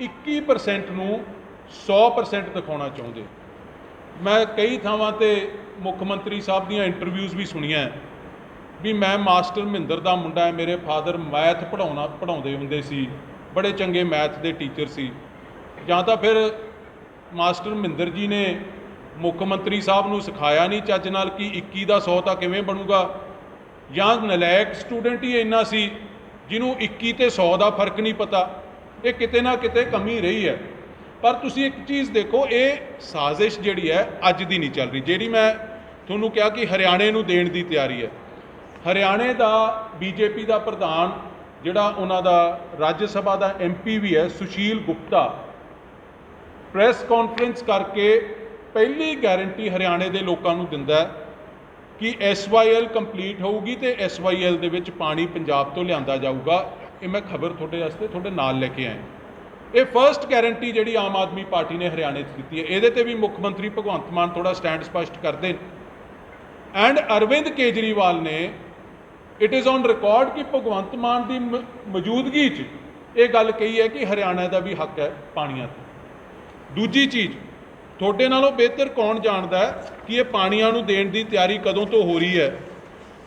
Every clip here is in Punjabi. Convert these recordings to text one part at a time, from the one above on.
21% ਨੂੰ 100% ਦਿਖਾਉਣਾ ਚਾਹੁੰਦੇ। ਮੈਂ ਕਈ ਥਾਵਾਂ ਤੇ ਮੁੱਖ ਮੰਤਰੀ ਸਾਹਿਬ ਦੀਆਂ ਇੰਟਰਵਿਊਜ਼ ਵੀ ਸੁਣੀਆਂ ਵੀ ਮੈਂ ਮਾਸਟਰ ਮਹਿੰਦਰ ਦਾ ਮੁੰਡਾ ਹੈ, ਮੇਰੇ ਫਾਦਰ ਮੈਥ ਪੜਾਉਣਾ ਪੜਾਉਂਦੇ ਹੁੰਦੇ ਸੀ, ਬੜੇ ਚੰਗੇ ਮੈਥ ਦੇ ਟੀਚਰ ਸੀ। ਜਾਂ ਤਾਂ ਫਿਰ ਮਾਸਟਰ ਮਹਿੰਦਰ ਜੀ ਨੇ ਮੁੱਖ ਮੰਤਰੀ ਸਾਹਿਬ ਨੂੰ ਸਿਖਾਇਆ ਨਹੀਂ ਚੱਜ ਨਾਲ ਕਿ 21 ਦਾ 100 ਤਾਂ ਕਿਵੇਂ ਬਣੂਗਾ। ਜਾਂ ਨਲਾਇਕ ਸਟੂਡੈਂਟ ਹੀ ਇੰਨਾ ਸੀ, ਜਿਹਨੂੰ 21 ਤੇ 100 ਦਾ ਫ਼ਰਕ ਨਹੀਂ ਪਤਾ। ਇਹ ਕਿਤੇ ਨਾ ਕਿਤੇ ਕਮੀ ਰਹੀ ਹੈ। ਪਰ ਤੁਸੀਂ ਇੱਕ ਚੀਜ਼ ਦੇਖੋ, ਇਹ ਸਾਜ਼ਿਸ਼ ਜਿਹੜੀ ਹੈ, ਅੱਜ ਦੀ ਨਹੀਂ ਚੱਲ ਰਹੀ। ਜਿਹੜੀ ਮੈਂ ਤੁਹਾਨੂੰ ਕਿਹਾ ਕਿ ਹਰਿਆਣੇ ਨੂੰ ਦੇਣ ਦੀ ਤਿਆਰੀ ਹੈ। ਹਰਿਆਣੇ ਦਾ ਬੀਜੇਪੀ ਦਾ ਪ੍ਰਧਾਨ, ਜਿਹੜਾ ਉਹਨਾਂ ਦਾ ਰਾਜ ਸਭਾ ਦਾ ਐਮਪੀ ਵੀ ਹੈ, ਸੁਸ਼ੀਲ ਗੁਪਤਾ, ਪ੍ਰੈਸ ਕਾਨਫਰੰਸ ਕਰਕੇ ਪਹਿਲੀ ਗਾਰੰਟੀ ਹਰਿਆਣੇ ਦੇ ਲੋਕਾਂ ਨੂੰ ਦਿੰਦਾ ਹੈ ਕਿ SYL ਕੰਪਲੀਟ ਹੋਊਗੀ ਤੇ SYL ਦੇ ਵਿੱਚ ਪਾਣੀ ਪੰਜਾਬ ਤੋਂ ਲਿਆਂਦਾ ਜਾਊਗਾ। ਇਹ ਮੈਂ ਖਬਰ ਤੁਹਾਡੇ ਵਾਸਤੇ ਤੁਹਾਡੇ ਨਾਲ ਲੈ ਕੇ ਆਇਆ। ਇਹ ਫਰਸਟ ਗਾਰੰਟੀ ਜਿਹੜੀ ਆਮ ਆਦਮੀ ਪਾਰਟੀ ਨੇ ਹਰਿਆਣੇ 'ਚ ਦਿੱਤੀ ਹੈ, ਇਹਦੇ ਤੇ ਵੀ ਮੁੱਖ ਮੰਤਰੀ ਭਗਵੰਤ ਮਾਨ ਥੋੜਾ ਸਟੈਂਡ ਸਪਸ਼ਟ ਕਰਦੇ ਨੇ। ਐਂਡ ਅਰਵਿੰਦ ਕੇਜਰੀਵਾਲ ਨੇ ਇਟ ਇਜ਼ ਔਨ ਰਿਕਾਰਡ ਕਿ ਭਗਵੰਤ ਮਾਨ ਦੀ ਮ- ਮੌਜੂਦਗੀ 'ਚ ਇਹ ਗੱਲ ਕਹੀ ਹੈ ਕਿ ਹਰਿਆਣਾ ਦਾ ਵੀ ਹੱਕ ਹੈ ਪਾਣੀਆਂ ਤੇ। ਦੂਜੀ ਚੀਜ਼, ਤੁਹਾਡੇ ਨਾਲੋਂ ਬਿਹਤਰ ਕੌਣ ਜਾਣਦਾ ਹੈ ਕਿ ਇਹ ਪਾਣੀਆਂ ਨੂੰ ਦੇਣ ਦੀ ਤਿਆਰੀ ਕਦੋਂ ਤੋਂ ਹੋ ਰਹੀ ਹੈ?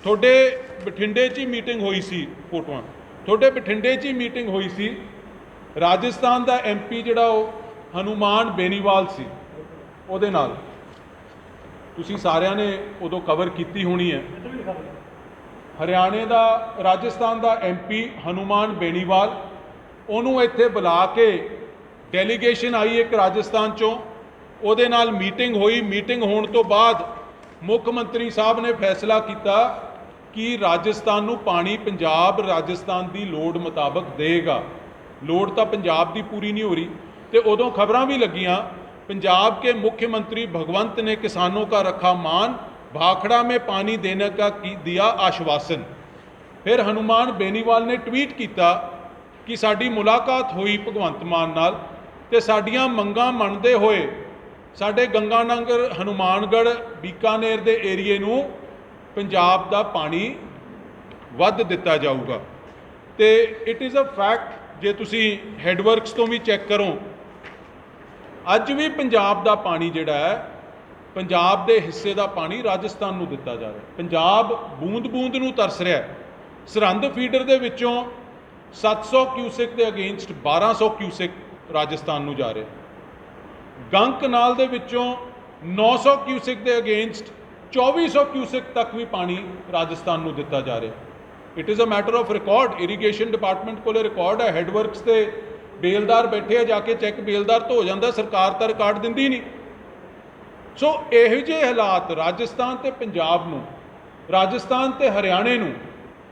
ਤੁਹਾਡੇ ਬਠਿੰਡੇ 'ਚ ਹੀ ਮੀਟਿੰਗ ਹੋਈ ਸੀ ਫੋਟੋਆਂ ਤੁਹਾਡੇ ਬਠਿੰਡੇ 'ਚ ਹੀ ਮੀਟਿੰਗ ਹੋਈ ਸੀ। ਰਾਜਸਥਾਨ ਦਾ ਐਮਪੀ ਜਿਹੜਾ ਉਹ ਹਨੂਮਾਨ ਬੇਨੀਵਾਲ ਸੀ, ਉਹਦੇ ਨਾਲ। ਤੁਸੀਂ ਸਾਰਿਆਂ ਨੇ ਉਦੋਂ ਕਵਰ ਕੀਤੀ ਹੋਣੀ ਹੈ। ਹਰਿਆਣੇ ਦਾ, ਰਾਜਸਥਾਨ ਦਾ ਐਮਪੀ ਹਨੂਮਾਨ ਬੇਨੀਵਾਲ, ਉਹਨੂੰ ਇੱਥੇ ਬੁਲਾ ਕੇ ਡੈਲੀਗੇਸ਼ਨ ਆਈ ਇੱਕ ਰਾਜਸਥਾਨ ਚੋਂ। ਉਹਦੇ ਨਾਲ ਮੀਟਿੰਗ ਹੋਈ। ਮੀਟਿੰਗ ਹੋਣ ਤੋਂ ਬਾਅਦ ਮੁੱਖ ਮੰਤਰੀ ਸਾਹਿਬ ਨੇ ਫੈਸਲਾ ਕੀਤਾ ਕਿ ਰਾਜਸਥਾਨ ਨੂੰ ਪਾਣੀ ਪੰਜਾਬ ਰਾਜਸਥਾਨ ਦੀ ਲੋੜ ਮੁਤਾਬਕ ਦੇਗਾ ਲੋੜ ਤਾਂ ਪੰਜਾਬ ਦੀ ਪੂਰੀ ਨਹੀਂ ਹੋ ਰਹੀ ਤੇ ਉਦੋਂ ਖਬਰਾਂ ਵੀ ਲੱਗੀਆਂ पंजाब के मुख्यमंत्री भगवंत ने किसानों का रखा मान भाखड़ा में पानी देने का की दिया आश्वासन ਫਿਰ ਹਨੂਮਾਨ ਬੇਨੀਵਾਲ ਨੇ ਟਵੀਟ ਕੀਤਾ ਕਿ ਸਾਡੀ ਮੁਲਾਕਾਤ ਹੋਈ ਭਗਵੰਤ ਮਾਨ ਨਾਲ ਤੇ ਸਾਡੀਆਂ ਮੰਗਾਂ ਮੰਨਦੇ ਹੋਏ ਸਾਡੇ ਗੰਗਾਨਗਰ ਹਨੂਮਾਨਗੜ੍ਹ ਬੀਕਾਨੇਰ ਦੇ ਏਰੀਏ ਨੂੰ ਪੰਜਾਬ ਦਾ ਪਾਣੀ ਵੱਧ ਦਿੱਤਾ ਜਾਊਗਾ। ਤੇ ਇਟ ਇਜ਼ ਅ ਫੈਕਟ ਜੇ ਤੁਸੀਂ ਹੈਡਵਰਕਸ ਤੋਂ ਵੀ ਚੈੱਕ ਕਰੋ, ਅੱਜ ਵੀ ਪੰਜਾਬ ਦਾ ਪਾਣੀ ਜਿਹੜਾ ਹੈ, ਪੰਜਾਬ ਦੇ ਹਿੱਸੇ ਦਾ ਪਾਣੀ ਰਾਜਸਥਾਨ ਨੂੰ ਦਿੱਤਾ ਜਾ ਰਿਹਾ। ਪੰਜਾਬ ਬੂੰਦ-ਬੂੰਦ ਨੂੰ ਤਰਸ ਰਿਹਾ ਹੈ। ਸਰਹੰਦ ਫੀਡਰ ਦੇ ਵਿੱਚੋਂ 700 ਕਿਊਸਿਕ ਦੇ ਅਗੇਂਸਟ 1200 ਕਿਊਸਿਕ ਰਾਜਸਥਾਨ ਨੂੰ ਜਾ ਰਿਹਾ ਗੰਗ ਕਨਾਲ ਦੇ ਵਿੱਚੋਂ 900 ਕਿਊਸਿਕ ਦੇ ਅਗੇਂਸਟ 2400 ਕਿਊਸਿਕ ਤੱਕ ਵੀ ਪਾਣੀ ਰਾਜਸਥਾਨ ਨੂੰ ਦਿੱਤਾ ਜਾ ਰਿਹਾ it is a matter of record irrigation department ਕੋਲੇ ਰਿਕਾਰਡ ਹੈ ਹੈਡਵਰਕਸ ਤੇ ਬੇਲਦਾਰ ਬੈਠੇ ਆ ਜਾ ਕੇ ਚੈੱਕ ਬੇਲਦਾਰ ਤੋਂ ਹੋ ਜਾਂਦਾ ਸਰਕਾਰ ਤਾਂ ਰਿਕਾਰਡ ਦਿੰਦੀ ਨਹੀਂ ਸੋ ਇਹੋ ਜਿਹੇ ਹਾਲਾਤ ਰਾਜਸਥਾਨ ਤੇ ਪੰਜਾਬ ਨੂੰ ਰਾਜਸਥਾਨ ਤੇ ਹਰਿਆਣੇ ਨੂੰ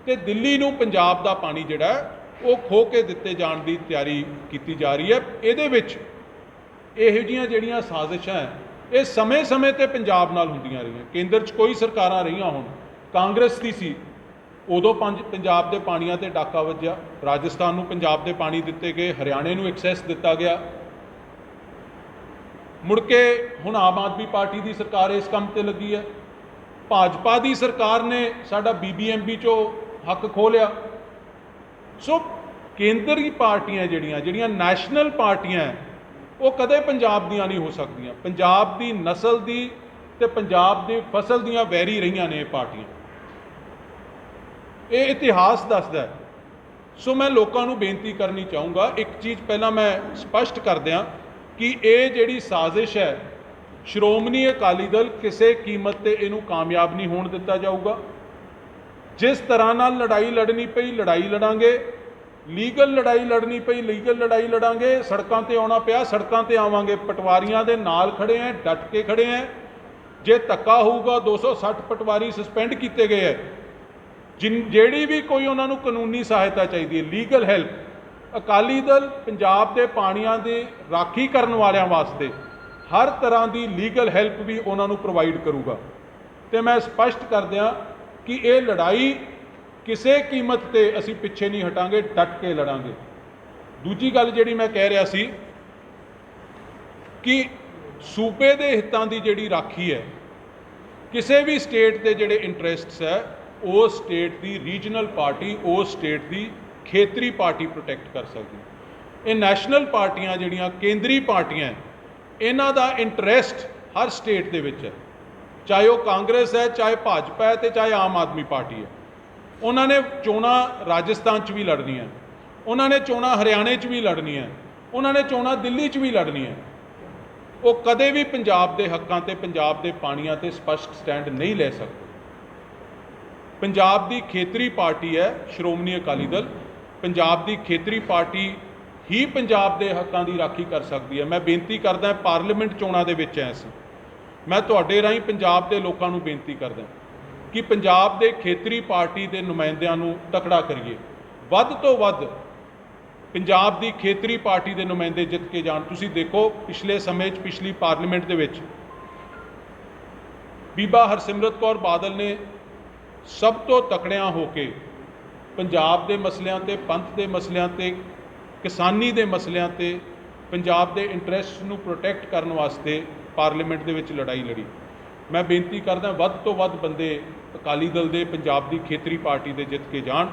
ਤੇ ਦਿੱਲੀ ਨੂੰ ਪੰਜਾਬ ਦਾ ਪਾਣੀ ਜਿਹੜਾ ਉਹ ਖੋ ਕੇ ਦਿੱਤੇ ਜਾਣ ਦੀ ਤਿਆਰੀ ਕੀਤੀ ਜਾ ਰਹੀ ਹੈ ਇਹਦੇ ਵਿੱਚ ਇਹੋ ਜਿਹੀਆਂ ਜਿਹੜੀਆਂ ਸਾਜ਼ਿਸ਼ਾਂ ਇਹ ਸਮੇਂ-ਸਮੇਂ ਤੇ ਪੰਜਾਬ ਨਾਲ ਹੁੰਦੀਆਂ ਰਹੀਆਂ। ਕੇਂਦਰ 'ਚ ਕੋਈ ਸਰਕਾਰਾਂ ਰਹੀਆਂ ਹੋਣ। ਕਾਂਗਰਸ ਦੀ ਸੀ। ਉਦੋਂ ਪੰਜ ਪੰਜਾਬ ਦੇ ਪਾਣੀਆਂ ਤੇ ਡਾਕਾ ਵੱਜਿਆ। ਰਾਜਸਥਾਨ ਨੂੰ ਪੰਜਾਬ ਦੇ ਪਾਣੀ ਦਿੱਤੇ ਗਏ। ਹਰਿਆਣੇ ਨੂੰ ਐਕਸੈਸ ਦਿੱਤਾ ਗਿਆ। ਮੁੜ ਕੇ ਹੁਣ ਆਮ ਆਦਮੀ ਪਾਰਟੀ ਦੀ ਸਰਕਾਰ ਇਸ ਕੰਮ ਤੇ ਲੱਗੀ ਹੈ। ਭਾਜਪਾ ਦੀ ਸਰਕਾਰ ਨੇ ਸਾਡਾ ਬੀਬੀਐਮਬੀ ਚੋਂ ਹੱਕ ਖੋਹ ਲਿਆ। ਸੋ ਕੇਂਦਰ ਦੀ ਪਾਰਟੀਆਂ ਜਿਹੜੀਆਂ ਜਿਹੜੀਆਂ ਨੈਸ਼ਨਲ ਪਾਰਟੀਆਂ ਉਹ ਕਦੇ ਪੰਜਾਬ ਦੀਆਂ ਨਹੀਂ ਹੋ ਸਕਦੀਆਂ। ਪੰਜਾਬ ਦੀ ਨਸਲ ਦੀ ਤੇ ਪੰਜਾਬ ਦੀ ਫਸਲ ਦੀਆਂ ਵੈਰੀ ਰਹੀਆਂ ਨੇ ਇਹ ਪਾਰਟੀਆਂ। ਇਹ ਇਤਿਹਾਸ ਦੱਸਦਾ ਹੈ। ਸੋ ਮੈਂ ਲੋਕਾਂ ਨੂੰ ਬੇਨਤੀ ਕਰਨੀ ਚਾਹੂੰਗਾ, ਇੱਕ ਚੀਜ਼ ਪਹਿਲਾਂ ਮੈਂ ਸਪਸ਼ਟ ਕਰ ਦਿਆਂ ਕਿ ਇਹ ਜਿਹੜੀ ਸਾਜ਼ਿਸ਼ ਹੈ, ਸ਼੍ਰੋਮਣੀ ਅਕਾਲੀ ਦਲ ਕਿਸੇ ਕੀਮਤ ਤੇ ਇਹਨੂੰ ਕਾਮਯਾਬ ਨਹੀਂ ਹੋਣ ਦਿੱਤਾ ਜਾਊਗਾ। ਜਿਸ ਤਰ੍ਹਾਂ ਨਾਲ ਲੜਾਈ ਲੜਨੀ ਪਈ, ਲੜਾਈ ਲੜਾਂਗੇ ਲੀਗਲ ਲੜਾਈ ਲੜਨੀ ਪਈ, ਲੀਗਲ ਲੜਾਈ ਲੜਾਂਗੇ, ਸੜਕਾਂ ਤੇ ਆਉਣਾ ਪਿਆ, ਸੜਕਾਂ ਤੇ ਆਵਾਂਗੇ। ਪਟਵਾਰੀਆਂ ਦੇ ਨਾਲ ਖੜੇ ਆਂ ਡਟ ਕੇ ਖੜੇ ਆਂ ਜੇ ਧੱਕਾ ਹੋਊਗਾ 260 ਪਟਵਾਰੀ ਸਸਪੈਂਡ ਕੀਤੇ ਗਏ ਹੈ ਜਿਨ, ਜਿਹੜੀ ਵੀ ਕੋਈ ਉਹਨਾਂ ਨੂੰ ਕਾਨੂੰਨੀ ਸਹਾਇਤਾ ਚਾਹੀਦੀ ਹੈ ਲੀਗਲ ਹੈਲਪ। ਅਕਾਲੀ ਦਲ ਪੰਜਾਬ ਦੇ ਪਾਣੀਆਂ ਦੀ ਰਾਖੀ ਕਰਨ ਵਾਲਿਆਂ ਵਾਸਤੇ ਹਰ ਤਰ੍ਹਾਂ ਦੀ ਲੀਗਲ ਹੈਲਪ ਵੀ ਉਹਨਾਂ ਨੂੰ ਪ੍ਰੋਵਾਈਡ ਕਰੂਗਾ। ਤੇ ਮੈਂ ਸਪਸ਼ਟ ਕਰ ਦਿਆਂ ਕਿ ਇਹ ਲੜਾਈ ਕਿਸੇ ਕੀਮਤ ਤੇ ਅਸੀਂ ਪਿੱਛੇ ਨਹੀਂ ਹਟਾਂਗੇ, ਡਟ ਕੇ ਲੜਾਂਗੇ। ਦੂਜੀ ਗੱਲ ਜਿਹੜੀ ਮੈਂ ਕਹਿ ਰਿਹਾ ਸੀ ਕਿ ਸੂਬੇ ਦੇ ਹਿੱਤਾਂ ਦੀ ਜਿਹੜੀ ਰਾਖੀ ਹੈ, ਕਿਸੇ ਵੀ ਸਟੇਟ ਦੇ ਜਿਹੜੇ ਇੰਟਰਸਟਸ ਹੈ, ਉਹ ਸਟੇਟ ਦੀ ਰੀਜਨਲ ਪਾਰਟੀ ਉਸ ਸਟੇਟ ਦੀ ਖੇਤਰੀ ਪਾਰਟੀ ਪ੍ਰੋਟੈਕਟ ਕਰ ਸਕਦੀ ਇਹ ਨੈਸ਼ਨਲ ਪਾਰਟੀਆਂ ਜਿਹੜੀਆਂ ਕੇਂਦਰੀ ਪਾਰਟੀਆਂ ਇਹਨਾਂ ਦਾ ਇੰਟਰਸਟ ਹਰ ਸਟੇਟ ਦੇ ਵਿੱਚ ਹੈ। ਚਾਹੇ ਉਹ ਕਾਂਗਰਸ ਹੈ, ਚਾਹੇ ਭਾਜਪਾ ਹੈ ਤੇ ਚਾਹੇ ਆਮ ਆਦਮੀ ਪਾਰਟੀ ਹੈ। ਉਹਨਾਂ ਨੇ ਚੋਣਾਂ ਰਾਜਸਥਾਨ 'ਚ ਵੀ ਲੜਨੀਆਂ, ਉਹਨਾਂ ਨੇ ਚੋਣਾਂ ਹਰਿਆਣੇ 'ਚ ਵੀ ਲੜਨੀਆਂ, ਉਹਨਾਂ ਨੇ ਚੋਣਾਂ ਦਿੱਲੀ 'ਚ ਵੀ ਲੜਨੀਆਂ। ਉਹ ਕਦੇ ਵੀ ਪੰਜਾਬ ਦੇ ਹੱਕਾਂ ਤੇ, ਪੰਜਾਬ ਦੇ ਪਾਣੀਆਂ ਤੇ ਸਪਸ਼ਟ ਸਟੈਂਡ ਨਹੀਂ ਲੈ ਸਕਦੇ। ਪੰਜਾਬ ਦੀ ਖੇਤਰੀ ਪਾਰਟੀ ਹੈ ਸ਼੍ਰੋਮਣੀ ਅਕਾਲੀ ਦਲ, ਪੰਜਾਬ ਦੀ ਖੇਤਰੀ ਪਾਰਟੀ ਹੀ ਪੰਜਾਬ ਦੇ ਹੱਕਾਂ ਦੀ ਰਾਖੀ ਕਰ ਸਕਦੀ ਹੈ। ਮੈਂ ਬੇਨਤੀ ਕਰਦਾ ਪਾਰਲੀਮੈਂਟ ਚੋਣਾਂ ਦੇ ਵਿੱਚ ਐ ਅਸੀਂ ਮੈਂ ਤੁਹਾਡੇ ਰਾਹੀਂ ਪੰਜਾਬ ਦੇ ਲੋਕਾਂ ਨੂੰ ਬੇਨਤੀ ਕਰਦਾ ਕਿ ਪੰਜਾਬ ਦੇ ਖੇਤਰੀ ਪਾਰਟੀ ਦੇ ਨੁਮਾਇੰਦਿਆਂ ਨੂੰ ਤਕੜਾ ਕਰੀਏ। ਵੱਧ ਤੋਂ ਵੱਧ ਪੰਜਾਬ ਦੀ ਖੇਤਰੀ ਪਾਰਟੀ ਦੇ ਨੁਮਾਇੰਦੇ ਜਿੱਤ ਕੇ ਜਾਣ। ਤੁਸੀਂ ਦੇਖੋ ਪਿਛਲੇ ਸਮੇਂ 'ਚ, ਪਿਛਲੀ ਪਾਰਲੀਮੈਂਟ ਦੇ ਵਿੱਚ ਬੀਬਾ ਹਰਸਿਮਰਤ ਕੌਰ ਬਾਦਲ ਨੇ ਸਭ ਤੋਂ ਤਕੜਿਆਂ ਹੋ ਕੇ ਪੰਜਾਬ ਦੇ ਮਸਲਿਆਂ ਤੇ, ਪੰਥ ਦੇ ਮਸਲਿਆਂ ਤੇ, ਕਿਸਾਨੀ ਦੇ ਮਸਲਿਆਂ ਤੇ, ਪੰਜਾਬ ਦੇ ਇੰਟਰਸਟ ਨੂੰ ਪ੍ਰੋਟੈਕਟ ਕਰਨ ਵਾਸਤੇ ਪਾਰਲੀਮੈਂਟ ਦੇ ਵਿੱਚ ਲੜਾਈ ਲੜੀ। ਮੈਂ ਬੇਨਤੀ ਕਰਦਾ ਵੱਧ ਤੋਂ ਵੱਧ ਬੰਦੇ ਅਕਾਲੀ ਦਲ ਦੇ, ਪੰਜਾਬ ਦੀ ਖੇਤਰੀ ਪਾਰਟੀ ਦੇ ਜਿੱਤ ਕੇ ਜਾਣ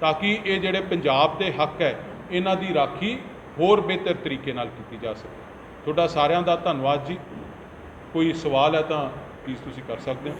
ਤਾਂ ਕਿ ਇਹ ਜਿਹੜੇ ਪੰਜਾਬ ਦੇ ਹੱਕ ਹੈ, ਇਹਨਾਂ ਦੀ ਰਾਖੀ ਹੋਰ ਬਿਹਤਰ ਤਰੀਕੇ ਨਾਲ ਕੀਤੀ ਜਾ ਸਕੇ। ਤੁਹਾਡਾ ਸਾਰਿਆਂ ਦਾ ਧੰਨਵਾਦ ਜੀ। ਕੋਈ ਸਵਾਲ ਹੈ ਤਾਂ ਪਲੀਜ਼ ਤੁਸੀਂ ਕਰ ਸਕਦੇ ਹੋ।